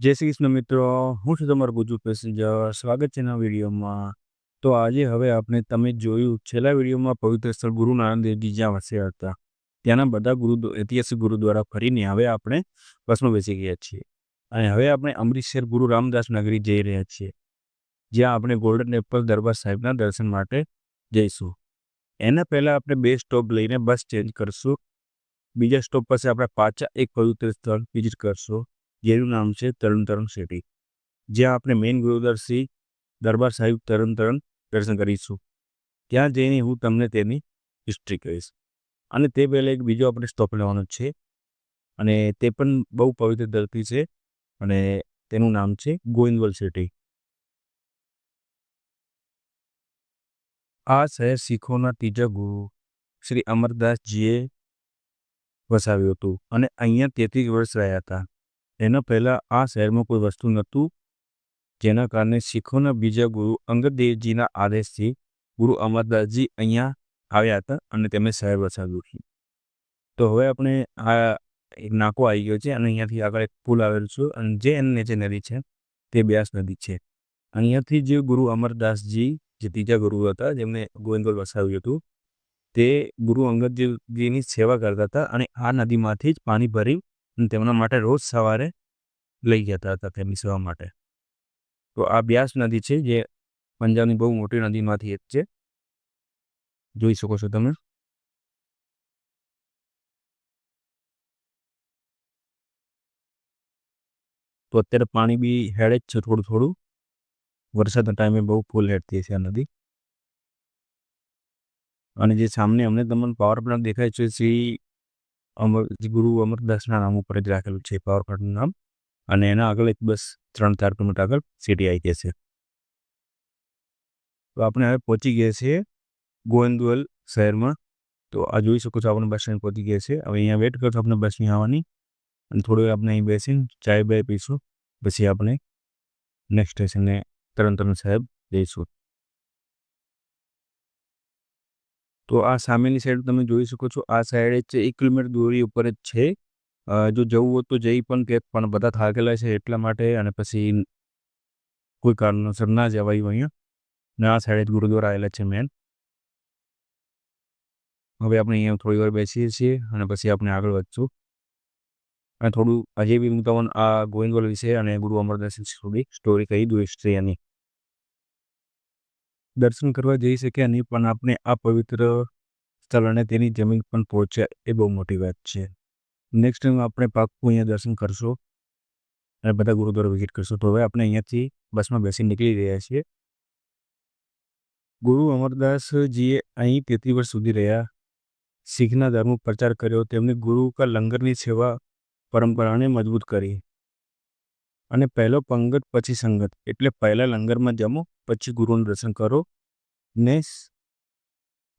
જય શ્રી કૃષ્ણ મિત્રો, હું છું તમારો ગુજુ પેસેન્જર. સ્વાગત છે એના વિડીયોમાં. તો આજે હવે આપણે તમે જોયું, છેલ્લા વિડીયોમાં પવિત્ર સ્થળ ગુરુ નારાયણ દેવજી જ્યાં વસ્યા હતા. ત્યાંના બધા ગુરુ, ઐતિહાસિક ગુરુદ્વારા ફરીને હવે આપણે બસમાં બેસી ગયા છીએ. અને હવે આપણે અમૃતસર ગુરુ રામદાસ નગરી જઈ રહ્યા છીએ. જ્યાં આપણે ગોલ્ડન ટેમ્પલ દરબાર સાહેબના દર્શન માટે જઈશું. એના પહેલાં આપણે બે સ્ટોપ લઈને બસ ચેન્જ કરશું. બીજા સ્ટોપ પાસે આપણે પાછા એક પવિત્ર સ્થળ વિઝિટ કરશું. જેનું નામ છે તરણ તરણ સિટી જ્યાં આપણે મેઇન ગુરુદ્વાર શ્રી દરબાર સાહિબ તરણ તરણ દર્શન કરીશું. ત્યાં જઈને હું તમને તેની હિસ્ટ્રી કહીશ. અને તે પહેલાં એક બીજો આપણે સ્ટોપ લેવાનો છે. અને તે પણ બહુ પવિત્ર ધરતી છે. અને તેનું નામ છે ગોવિંદવલ સિટી આ શહેર શીખોના ત્રીજા ગુરુ શ્રી અમરદાસજીએ વસાવ્યું હતું અને અહીંયા તેત્રીસ વર્ષ રહ્યા હતા. એના પહેલાં આ શહેરમાં કોઈ વસ્તુ નહોતું. જેના કારણે શીખોના બીજા ગુરુ અંગદ દેવજીના આદેશથી ગુરુ અમરદાસજી અહીંયા આવ્યા હતા અને તેમણે શહેર વસાવ્યું તો હવે આપણે આ એક નાકો આવી ગયો છે અને અહીંયાથી આગળ એક પુલ આવેલું છે અને જે એની નીચે નદી છે તે બ્યાસ નદી છે. અહીંયાથી જે ગુરુ અમરદાસજી, જે ત્રીજા ગુરુ હતા, જેમને ગોવિંદગોલ વસાવ્યું હતું, તે ગુરુ અંગદજીની સેવા કરતા હતા અને આ નદીમાંથી જ પાણી ભરી તેમના માટે રોજ સવારે લઈ જતા હતા તે મિસવા માટે. તો આ બ્યાસ નદી છે જે પંજાબની બહુ મોટી નદીમાંથી એક છે. જોઈ શકો છો તમે. તો અત્યારે પાણી બી હેડે જ છે થોડું થોડું. વરસાદના ટાઈમે બહુ ફૂલ હેડતી છે આ નદી. અને જે સામને અમને તમને પાવર પ્લાન્ટ દેખાય છે શ્રી અમર ગુરુ અમરદાસના નામ ઉપર જ રાખેલું છે પાવર પ્લાન્ટનું નામ. અને એના આગળ એક બસ ત્રણ ચાર કિલોમીટર આગળ સિટી આવી છે તો આપણે હવે પહોંચી ગયા છીએ ગોવિંદવલ શહેરમાં. તો આ જોઈ શકો છો આપણે બસ સ્ટેન્ડ પહોંચી ગયા છે. હવે અહીંયા વેટ કરશો આપણે બસની આવવાની. અને થોડી આપણે અહીં બેસીને ચાય બાય પીશું. પછી આપણે નેક્સ્ટ સ્ટેશને તરણ તરણ સાહેબ જઈશું. તો આ સામેની સાઈડ તમે જોઈ શકો છો, આ સાઈડ જ એક કિલોમીટર દૂરી ઉપર જ છે. જો જવું હોય તો જઈ પણ કે, પણ બધા થાકેલા છે એટલા માટે અને પછી કોઈ કારણોસર ના જવાયું અહીંયા. ને આ સાઈડે જ ગુરુદ્વારા આવેલા છે મેન હવે આપણે અહીંયા થોડી વાર બેસીએ છીએ અને પછી આપણે આગળ વધશું. અને થોડું હજી બી હું તમને આ ગોવિંદવલ વિશે અને ગુરુ અમરદાસ થોડી સ્ટોરી કહી દઉં હિસ્ટ્રી એની. દર્શન કરવા જઈ શક્યા નહીં, પણ આપણે આ પવિત્ર સ્થળ અને તેની જમીન પણ પહોંચ્યા, એ બહુ મોટી વાત છે. નેક્સ્ટ ટાઈમ આપણે પાકું અહીંયા દર્શન કરશો અને બધા ગુરુદ્વારા વિઝિટ કરશો. તો હવે આપણે અહીંયાથી બસમાં બેસી નીકળી રહ્યા છીએ. ગુરુ અમરદાસજીએ અહીં તેત્રીસ વર્ષ સુધી રહ્યા. શીખના ધર્મ પ્રચાર કર્યો. તેમણે ગુરુ કા લંગરની સેવા પરંપરાને મજબૂત કરી. અને પહેલો પંગત પછી સંગત. એટલે પહેલા લંગરમાં જમો, પછી ગુરુનું દર્શન કરો ને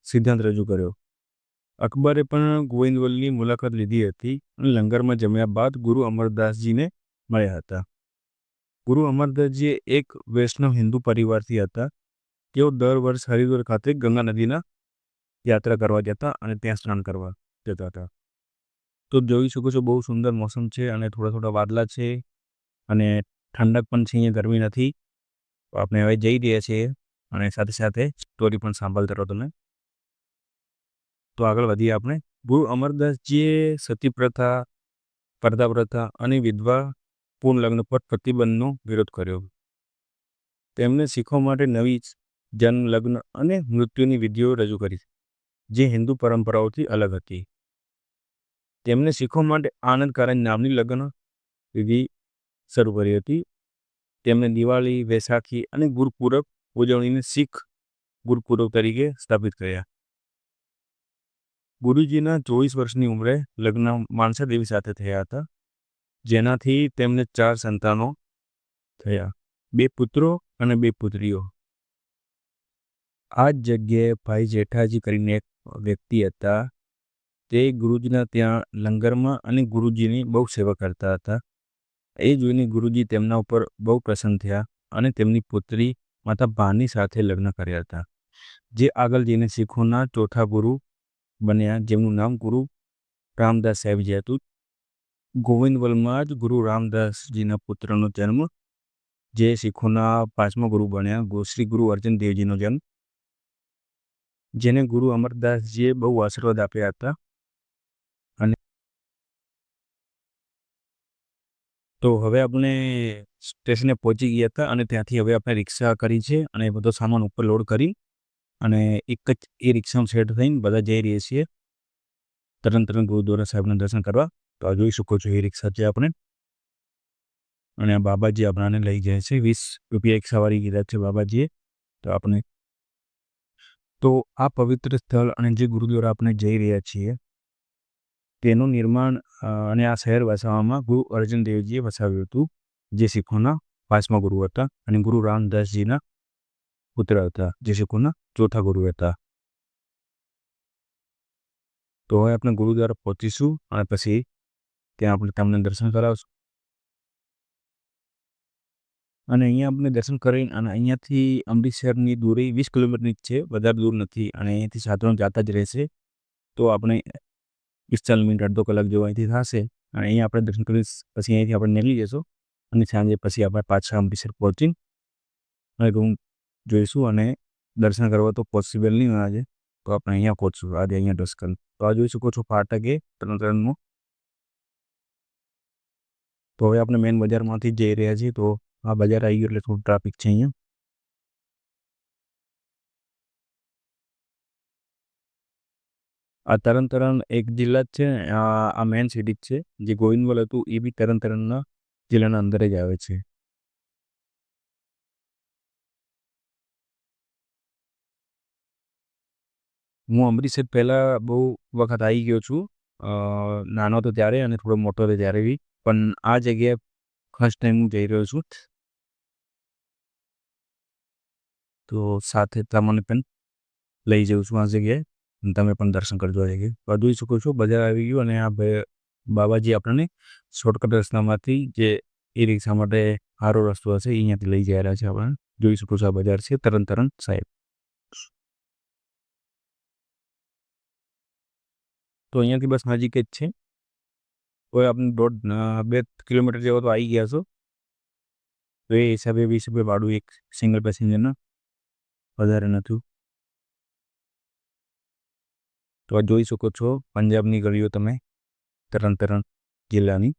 સિદ્ધાંત રજૂ કર્યો. અકબરે પણ ગોવિંદવલની મુલાકાત લીધી હતી અને લંગરમાં જમ્યા બાદ ગુરુ અમરદાસજીને મળ્યા હતા. ગુરુ અમરદાસજી એક વૈષ્ણવ હિન્દુ પરિવારથી હતા. તેઓ દર વર્ષ હરિદ્વાર ખાતે ગંગા નદીના યાત્રા કરવા જતા અને ત્યાં સ્નાન કરવા જતા હતા. તો જોઈ શકો છો બહુ સુંદર મોસમ છે અને થોડા થોડા વાદલા છે. અને ઠંડક પણ છે અહીંયા ગરમી નથી. તો આપણે હવે જઈ રહ્યા છીએ અને સાથે સાથે સ્ટોરી પણ સાંભળતા રહો તમે. તો આગળ વધીએ આપણે. ગુરુ અમરદાસજીએ સતી પ્રથા પરદા પ્રથા અને વિધવા પૂર્ણ લગ્ન પર પ્રતિબંધનો વિરોધ કર્યો. તેમણે શીખવા માટે નવી જન્મ લગ્ન અને મૃત્યુની વિધિઓ રજૂ કરી, જે હિન્દુ પરંપરાઓથી અલગ હતી. તેમણે શીખવા માટે આનંદકારક નામની લગ્ન વિધિ શરૂ કરી હતી. તેમણે દિવાળી, વૈશાખી અને ગુરુપૂરક ઉજવણીને શીખ ગુરુપૂરક તરીકે સ્થાપિત કર્યા. ગુરુજીના ચોવીસ વર્ષની ઉંમરે લગ્ન માનસા દેવી સાથે થયા હતા, જેનાથી તેમને ચાર સંતાનો થયા, બે પુત્રો અને બે પુત્રીઓ. આ જ જગ્યાએ ભાઈ જેઠાજી કરીને એક વ્યક્તિ હતા. તે ગુરુજીના ત્યાં લંગરમાં અને ગુરુજીની બહુ સેવા કરતા હતા. એ જોઈને ગુરુજી તેમના ઉપર બહુ પ્રસન્ન થયા અને તેમની પુત્રી માતા ભાની સાથે લગ્ન કર્યા હતા. જે આગળ જઈને શીખોના ચોથા ગુરુ બન્યા, જેમનું નામ ગુરુ રામદાસ સાહેબજી હતું. ગોવિંદવલમાં જ ગુરુ રામદાસજીના પુત્રનો જન્મ, જે શીખોના પાંચમા ગુરુ બન્યા શ્રી ગુરુ અર્જન દેવજીનો જન્મ. જેને ગુરુ અમરદાસજીએ બહુ આશીર્વાદ આપ્યા હતા. તો હવે આપણે સ્ટેશને પહોંચી ગયા હતા અને ત્યાંથી હવે આપણે રિક્ષા કરી છે અને બધો સામાન ઉપર લોડ કરી અને એક જ એ રિક્ષામાં સેટ થઈને બધા જઈ રહીએ છીએ. તરણ તરણ ગુરુદ્વારા સાહેબના દર્શન કરવા. તો આ જોઈ શકો છો એ રિક્ષા છે આપણે. અને આ બાબાજી આપણાને લઈ જાય છે. વીસ રૂપિયા એક સવારી કીધા છે બાબાજીએ. તો આપણે તો આ પવિત્ર સ્થળ અને જે ગુરુદ્વારા આપણે જઈ રહ્યા છીએ તેનું નિર્માણ અને આ શહેર વસાવવામાં ગુરુ અર્જુન દેવજીએ વસાવ્યું હતું, જે શીખોના પાંચમા ગુરુ હતા અને ગુરુ રામદાસજીના પુત્ર હતા, જે શીખોના ચોથા ગુરુ હતા. તો હવે આપણે ગુરુદ્વારા પહોંચીશું અને પછી ત્યાં આપણે તમને દર્શન કરાવશું. અને અહીંયા આપણે દર્શન કરીને અને અહીંયાથી અમૃતસરની દૂરી વીસ કિલોમીટરની જ છે, વધારે દૂર નથી અને અહીંયાથી સાધનો જાતા જ રહેશે. તો આપણે પિસ્તાલીસ મિનિટ અડધો કલાક જેવું અહીંથી થશે અને અહીંયા આપણે દર્શન કરી પછી અહીંથી આપણે નીકળી જઈશું અને સાંજે પછી આપણે પાછા અમૃતસર પહોંચી અને રૂમ જોઈશું અને દર્શન કરવા તો પોસિબલ નહીં હોય આજે. તો આપણે અહીંયા પહોંચશું, આજે અહીંયા દર્શન. તો આ જોઈ શકો છો ફાટકે ત્રણ ત્રણનું. તો હવે આપણે મેન બજારમાંથી જઈ રહ્યા છીએ તો આ બજાર આવી ગયું એટલે થોડું ટ્રાફિક છે અહીંયા. આ તરણ તરણ એક જિલ્લા જ છે આ મેન સિટી જ છે. જે ગોવિંદવલ હતું, એ બી તરણ તરણના જિલ્લાના અંદર જ આવે છે. હું અમૃતસર પહેલાં બહુ વખત આવી ગયો છું. નાનો હતો ત્યારે અને થોડો મોટો હતો ત્યારે બી. પણ આ જગ્યાએ ફર્સ્ટ ટાઈમ હું જઈ રહ્યો છું. તો સાથે તમને પણ લઈ જાઉં છું આ જગ્યાએ. તમે પણ દર્શન કરજો આવી તો જોઈ શકો છો, બજાર આવી ગયું અને આ બાબાજી આપણને શોર્ટકટ રસ્તામાંથી જે ઈ રિક્ષા માટે સારો રસ્તો હશે એ અહીંયાથી લઈ જઈ રહ્યા છે આપણે જોઈ શકો છો આ બજાર છે, તરણ તરણ સાહેબ. તો અહીંયાથી બસ નજીક જ છે. કોઈ આપણે દોઢ બે કિલોમીટર જેવો તો આવી ગયા છો. તો એ હિસાબે, વીસ રૂપિયા ભાડું એક સિંગલ પેસેન્જરના વધારે નથી. તો આ જોઈ શકો છો પંજાબની ગલીઓ તમે, તરણ તરણ જિલ્લાની.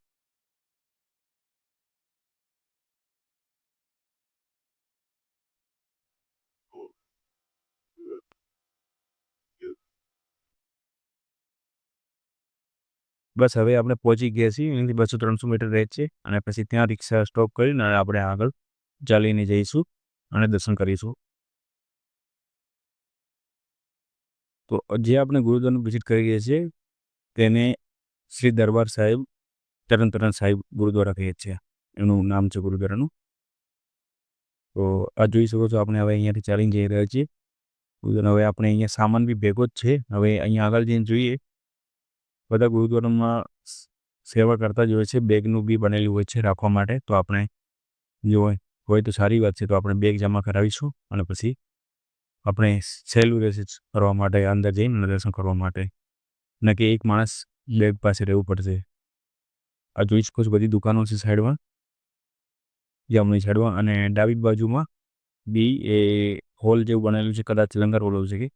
બસ હવે આપણે પહોંચી ગયા છીએ એનાથી બસો ત્રણસો મીટર રહે છે અને પછી ત્યાં રિક્ષા સ્ટોપ કરીને આપણે આગળ ચાલીને જઈશું અને દર્શન કરીશું. તો જે આપણે ગુરુદ્વારાનું વિઝિટ કરી રહ્યા છીએ, તેને શ્રી દરબાર સાહેબ, તરણ તરણ સાહેબ ગુરુદ્વારા કહીએ છીએ એનું નામ છે ગુરુદ્વારાનું. તો આ જોઈ શકો છો, આપણે હવે અહીંયાથી ચાલીને જઈ રહ્યા છીએ. હવે આપણે અહીંયા સામાન બી ભેગો જ છે. હવે અહીંયા આગળ જઈને જોઈએ, બધા ગુરુદ્વારામાં સેવા કરતા જ હોય છે. બેગનું બી બનેલું હોય છે રાખવા માટે. તો આપણે, જો હોય તો સારી વાત છે. તો આપણે બેગ જમા કરાવીશું અને પછી આપણે સહેલું રહેશે કરવા માટે, અંદર જઈને દર્શન કરવા માટે. ન કે એક માણસ બેગ પાસે રહેવું પડશે. આ જોઈ શકો છો બધી દુકાનો છે સાઈડમાં. જમણી સાઈડમાં અને ડાબી બાજુમાં બી એ હોલ જેવું બનેલું છે, કદાચ લંગર હોલ છે કે.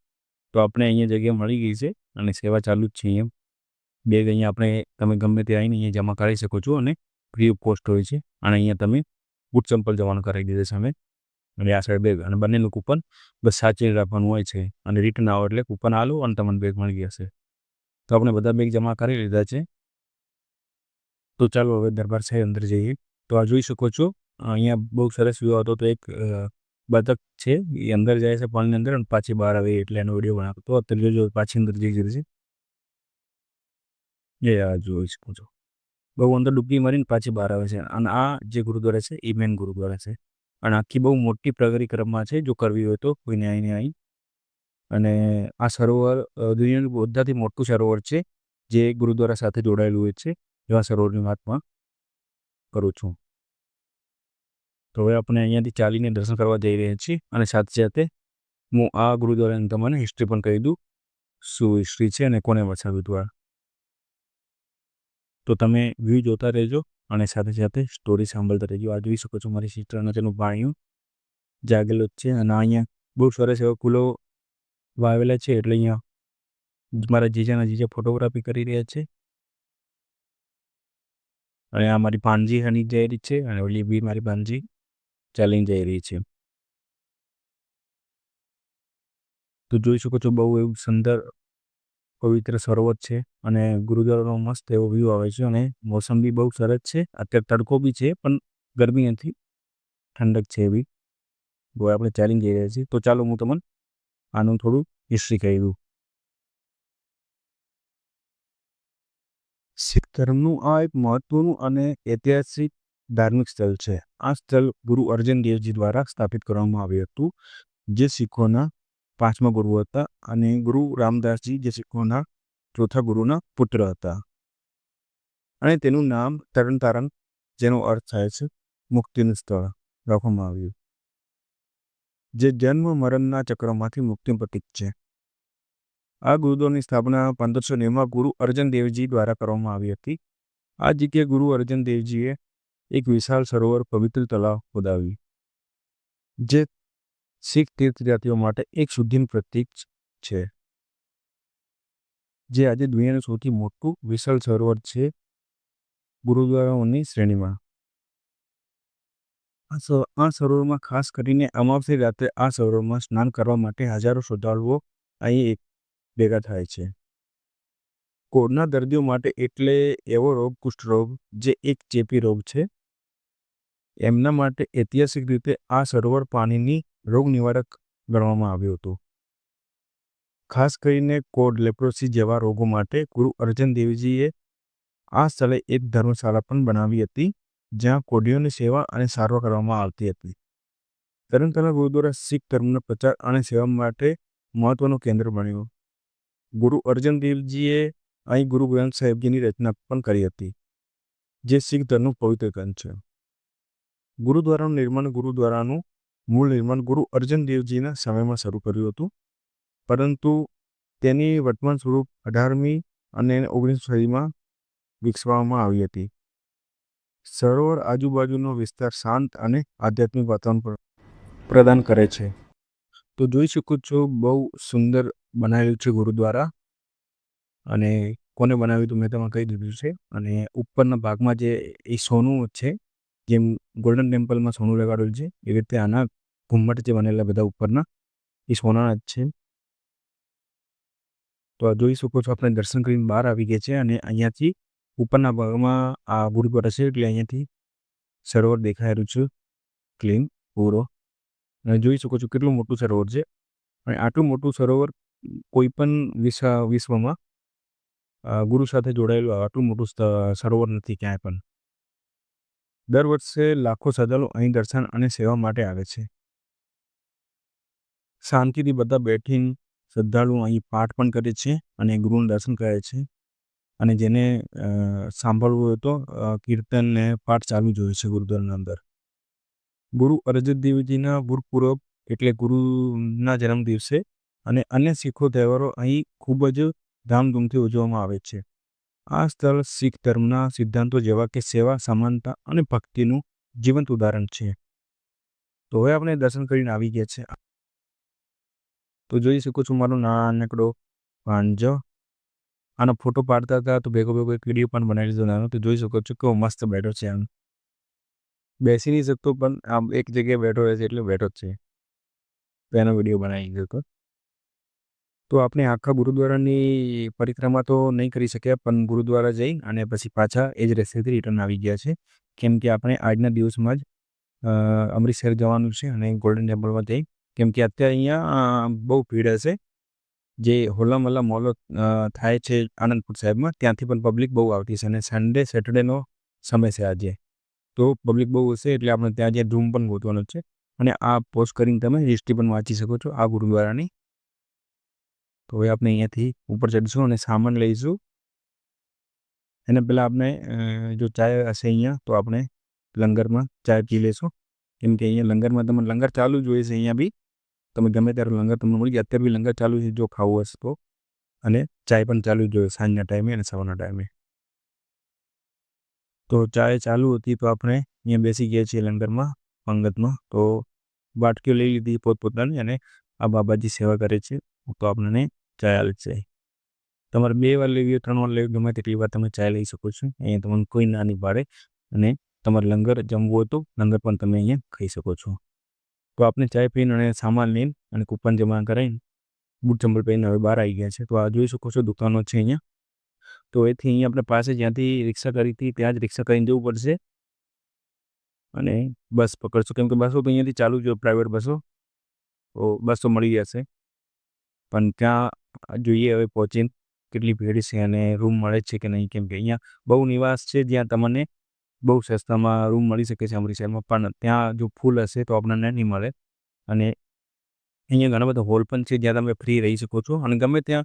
તો આપણે અહીંયા જગ્યા મળી ગઈ છે અને સેવા ચાલુ જ છે અહીંયા બેગ અહીંયા આપણે, તમે ગમે તે આવીને અહીંયા જમા કરાવી શકો છો અને ફ્રી ઓફ કોસ્ટ હોય છે. અને અહીંયા તમે બૂટ ચંપલ જવાનું કરાવી દીધે સામે. અને આ સાઈડ બેગ. અને બંનેનું કૂપન બસ સાચી રાખવાનું હોય છે. અને રિટર્ન આવો એટલે કૂપન આલો અને તમને બેગ મળી જશે તો આપણે બધા બેગ જમા કરી લીધા છે. તો ચાલો હવે દરબાર સાહેબ અંદર જઈએ. તો આ જોઈ શકો છો, અહીંયા બહુ સરસ વ્યૂ હતો. તો એક બતક છે. એ અંદર જાય છે પાણીની અંદર અને પાછી બહાર આવે એટલે એનો વીડિયો બનાવતો તો અત્યારે જોજો, પાછી અંદર જઈ છે. એ આ જોઈ શકો છો. બહુ અંદર ડૂબકી મારીને પાછી બહાર આવે છે. અને આ જે ગુરુદ્વારા છે, એ મેન ગુરુદ્વારા છે. અને આખી બહુ મોટી પ્રગતિક્રમા છે, જો કરવી હોય તો, કોઈને આવીને આવી અને આ સરોવર દુનિયાનું બધાથી મોટું સરોવર છે, જે ગુરુદ્વારા સાથે જોડાયેલું હોય છે એવા સરોવરની વાતમાં કરું છું. તો હવે આપણે અહીંયાથી ચાલીને દર્શન કરવા જઈ રહ્યા છીએ, અને સાથે સાથે હું આ ગુરુદ્વારાની તમને હિસ્ટ્રી પણ કહી દઉં, શું હિસ્ટ્રી છે અને કોને વસાવ્યું હતું તો તમે વ્યૂ જોતા રહેજો. અને સાથે સાથે સ્ટોરી સાંભળતા રહેજો. આ જોઈ શકો છો મારી સિસ્ટર અને તેનું પાણીયું જાગેલું જ છે અને અહીંયા બહુ સરસ એવો ફૂલો વાવેલા છે. એટલે અહીંયા મારા જીજાના જીજા ફોટોગ્રાફી કરી રહ્યા છે. અને આ મારી ભાનજી હની જઈ રહી છે અને ઓલી બી મારી ભાનજી ચાલીને જઈ રહી છે. તો જોઈ શકો છો બહુ એવું સુંદર પવિત્ર સરોવર છે અને ગુરુદ્વારાનો મસ્ત એવો વ્યૂ આવે છે અને મોસમ બી બહુ સરસ છે. અત્યારે તડકો બી છે પણ ગરમી નથી, ઠંડક છે એવી. બહુ આપણે ચાલીને જઈ રહ્યા છીએ. તો ચાલો હું તમને આનું થોડું હિસ્ટ્રી કહી દઉં. શીખ ધર્મનું આ એક મહત્વનું અને ઐતિહાસિક ધાર્મિક સ્થળ છે. આ સ્થળ ગુરુ અર્જન દેવજી દ્વારા સ્થાપિત કરવામાં આવ્યું હતું, જે શીખોના પાંચમા ગુરુ હતા અને ગુરુ રામદાસજી જે શીખોના ચોથા ગુરુના પુત્ર હતા. અને તેનું નામ તરણ તારણ જેનો અર્થ થાય છે મુક્તિનું સ્થળ, રાખવામાં આવ્યું. જે જન્મ મરણના ચક્રમાંથી મુક્તિ પ્રતીક છે. આ ગુરુદ્વારની સ્થાપના પંદરસો નેવમાં ગુરુ અર્જન દેવજી દ્વારા કરવામાં આવી હતી. આ જગ્યાએ ગુરુ અર્જન દેવજીએ એક વિશાળ સરોવર પવિત્ર તળાવ ખોદાવ્યું, જે શીખ તીર્થયાત્રીઓ માટે એક શુદ્ધિનું પ્રતીક છે. જે આજે દુનિયાનું સૌથી મોટું વિશાળ સરોવર છે ગુરુદ્વારાઓની શ્રેણીમાં. આ સરોવરમાં ખાસ કરીને અમાવસી રાત્રે આ સરોવરમાં સ્નાન કરવા માટે હજારો શ્રદ્ધાળુઓ અહીં એક, ભેગા થાય છે. કોડના દર્દીઓ માટે એટલે એવો રોગ, કુષ્ઠરોગ જે એક ચેપી રોગ છે. એમના માટે ઐતિહાસિક રીતે આ સરોવર પાણીની રોગ નિવારક ગણવામાં આવ્યું હતું. ખાસ કરીને કોડ લેપ્રોસી જેવા રોગો માટે ગુરુ અર્જન દેવજીએ આ સ્થળે એક ધર્મશાળા પણ બનાવી હતી, જ્યાં કોડીઓની સેવા અને સારવાર કરવામાં આવતી હતી. તરણતાલા ગુરુદ્વારા શીખ ધર્મનો પ્રચાર અને સેવા માટે મહત્વનું કેન્દ્ર બન્યું. ગુરુ અર્જન દેવજીએ અહીં ગુરુ ગ્રંથ સાહેબજીની રચના પણ કરી હતી, જે શીખ ધર્મનું પવિત્ર ગ્રંથ છે. ગુરુદ્વારાનું નિર્માણ ગુરુદ્વારાનું મૂળ નિર્માણ ગુરુ અર્જન દેવજીના સમયમાં શરૂ કર્યું હતું. પરંતુ તેની વર્તમાન સ્વરૂપ અઢારમી અને ઓગણીસો સદીમાં વિકસાવવામાં આવી હતી. સરોવર આજુબાજુનો વિસ્તાર શાંત અને આધ્યાત્મિક વાતાવરણ પ્રદાન કરે છે. તો જોઈ શકો છો બહુ સુંદર બનાવેલું છે ગુરુદ્વારા. અને કોને બનાવ્યું તો મેં તમને કહી દીધું છે. અને ઉપરના ભાગમાં જે એ સોનું છે, જેમ ગોલ્ડન ટેમ્પલમાં સોનું લગાડેલું છે, એવી રીતે આના ઘુમ્મટ જે બનેલા બધા ઉપરના, એ સોનાના જ છે. તો જોઈ શકો છો, આપણે દર્શન કરીને બહાર આવી ગયા છે અને અહીંયાથી ઉપરના ભાગમાં આ ગુરુદ્વારા છે, એટલે અહીંયાથી સરોવર દેખાયેલું છે, ક્લીન, પૂરો. અને જોઈ શકો છો કેટલું મોટું સરોવર છે. અને આટલું મોટું સરોવર કોઈ પણ વિશ્વ વિશ્વમાં ગુરુ સાથે જોડાયેલું આટલું મોટું સરોવર નથી ક્યાંય પણ. દર વર્ષે લાખો શ્રદ્ધાળુ અહીં દર્શન અને સેવા માટે આવે છે. શાંતિથી બધા બેઠીને શ્રદ્ધાળુઓ અહીં પાઠ પણ કરે છે અને ગુરુનું દર્શન કરે છે. અને જેને સાંભળવું હોય તો કીર્તન ને પાઠ ચાલુ જોયું છે ગુરુદ્વારાના અંદર. ગુરુ અરજત દેવજીના ગુરુપૂર્વ એટલે ગુરુના જન્મ દિવસે અને અન્ય શીખો તહેવારો અહીં ખૂબ જ ધામધૂમથી ઉજવવામાં આવે છે. આ સ્થળ શીખ ધર્મના સિદ્ધાંતો જેવા કે સેવા, સમાનતા અને ભક્તિનું જીવંત ઉદાહરણ છે. તો હવે આપણે દર્શન કરીને આવી ગયા છે. તો જોઈ શકું છું મારો નાનકડો વાંજો આનો ફોટો પાડતા હતા તો ભેગો ભેગો એક વીડિયો પણ બનાવી દીધો નાનો. તો જોઈ શકો છો કેવો મસ્ત બેઠો છે આમ. બેસી નહીં શકતો પણ આમ એક જગ્યાએ બેઠો રહે છે એટલે બેઠો જ છે. તો એનો વીડિયો બનાવી દીધો તો આપણે આખા ગુરુદ્વારાની પરિક્રમા તો નહીં કરી શક્યા પણ ગુરુદ્વારા જઈ અને પછી પાછા એ જ રસ્તેથી રિટર્ન આવી ગયા છે. કેમ કે આપણે આજના દિવસમાં જ અમૃતસર જવાનું છે અને ગોલ્ડન ટેમ્પલમાં જઈ કેમ કે અત્યારે અહીંયા બહુ ભીડ હશે. જે હોલા મલ્લા મોલો થાય છે આનંદપુર સાહેબમાં, ત્યાંથી પણ પબ્લિક બહુ આવતી છે અને સન્ડે સેટરડેનો સમય છે આજે. તો પબ્લિક બહુ હશે એટલે આપણે ત્યાં જે રૂમ પણ ગોતવાનો છે. અને આ પોસ્ટ કરીને તમે હિસ્ટ્રી પણ વાંચી શકો છો, આ ગુરુદ્વારાની. તો હવે આપણે અહીંયાથી ઉપર ચડીશું અને સામાન લઈશું. એને પહેલાં આપણે જો ચાય હશે અહીંયા, તો આપણે લંગરમાં ચાય પી લઈશું. કેમ કે અહીંયા લંગરમાં તમને લંગર ચાલુ જ હોય છે અહીંયા બી. તમે ગમે ત્યારે લંગર તમને મળી જાય, અત્યારે બી લંગર ચાલુ છે, જો ખાવું હશે તો. અને ચાય પણ ચાલુ જોઈએ સાંજના ટાઈમે અને સવારના ટાઈમે. તો ચાય ચાલુ હતી તો આપણે અહીંયા બેસી ગયા છીએ લંગરમાં, પંગતમાં. તો બાટકીઓ લઈ લીધી પોતપોતાની અને આ બાબાજી સેવા કરે છે, તો આપણને ચાય આવે છે. તમારે બે વાર લેવી હોય, ત્રણ વાર લેવી ગમે તેટલી વાર તમે ચાય લઈ શકો છો. અહીંયા તમને કોઈ ના નહીં પાડે અને તમારે લંગર જમવું હોય તો લંગર પણ તમે અહીંયા ખાઈ શકો છો. તો આપણે ચાય પીને અને સામાન લઈને અને કૂપન જમા કરાવીને બૂટ ચંપલ પહેરીને હવે બહાર આવી ગયા છે. તો આ જોઈ શકો છો દુકાનો છે અહીંયા. તો એથી અહીંયા આપણે પાસે જ્યાંથી રિક્ષા કરી હતી ત્યાં જ રિક્ષા કરીને જવું પડશે. અને બસ પકડશો. કેમ કે બસો તો અહીંયાથી ચાલુ જ પ્રાઇવેટ બસો. તો બસો મળી જશે. પણ ત્યાં જોઈએ હવે પહોંચીને કેટલી ભીડ છે અને રૂમ મળે છે કે નહીં. કેમ કે અહીંયા બહુ નિવાસ છે જ્યાં તમને બહુ સસ્તામાં રૂમ મળી શકે છે અમૃતસરમાં પણ ત્યાં જો ફૂલ હશે તો આપણને નહીં મળે. અને અહીંયા ઘણા બધા હોલ પણ છે જ્યાં તમે ફ્રી રહી શકો છો. અને ગમે ત્યાં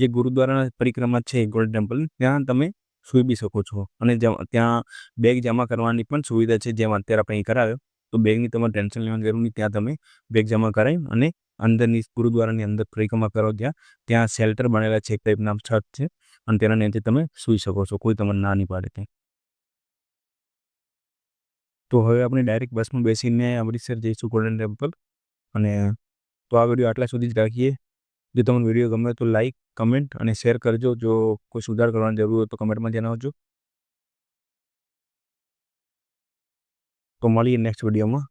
જે ગુરુદ્વારાના પરિક્રમા છે, ગોલ્ડ ટેમ્પલ, ત્યાં તમે સૂઈ બી શકો છો. અને ત્યાં બેગ જમા કરવાની પણ સુવિધા છે જેમ અત્યારે આપણે અહીં કરાવ્યો તો બેગની તમારે ટેન્શન લેવાની જરૂર નહીં. ત્યાં તમે બેગ જમા કરાવી અને અંદરની ગુરુદ્વારાની અંદર પરિક્રમા કરો ત્યાં ત્યાં શેલ્ટર બનેલા છે એક ટાઈપના છત છે. અને તેના નીચે તમે સૂઈ શકો છો. કોઈ તમને ના નહીં પાડે ત્યાં. તો હવે આપણે ડાયરેક્ટ બસમાં બેસીને અમૃતસર જઈશું ગોલ્ડન ટેમ્પલ અને તો આ વીડિયો આટલા સુધી જ રાખીએ. જો તમને વીડિયો ગમે તો લાઈક કમેન્ટ અને શેર કરજો. જો કોઈ સુધાર કરવાની જરૂર હોય તો કમેન્ટમાં જણાવજો. તો મળીએ નેક્સ્ટ વિડીયોમાં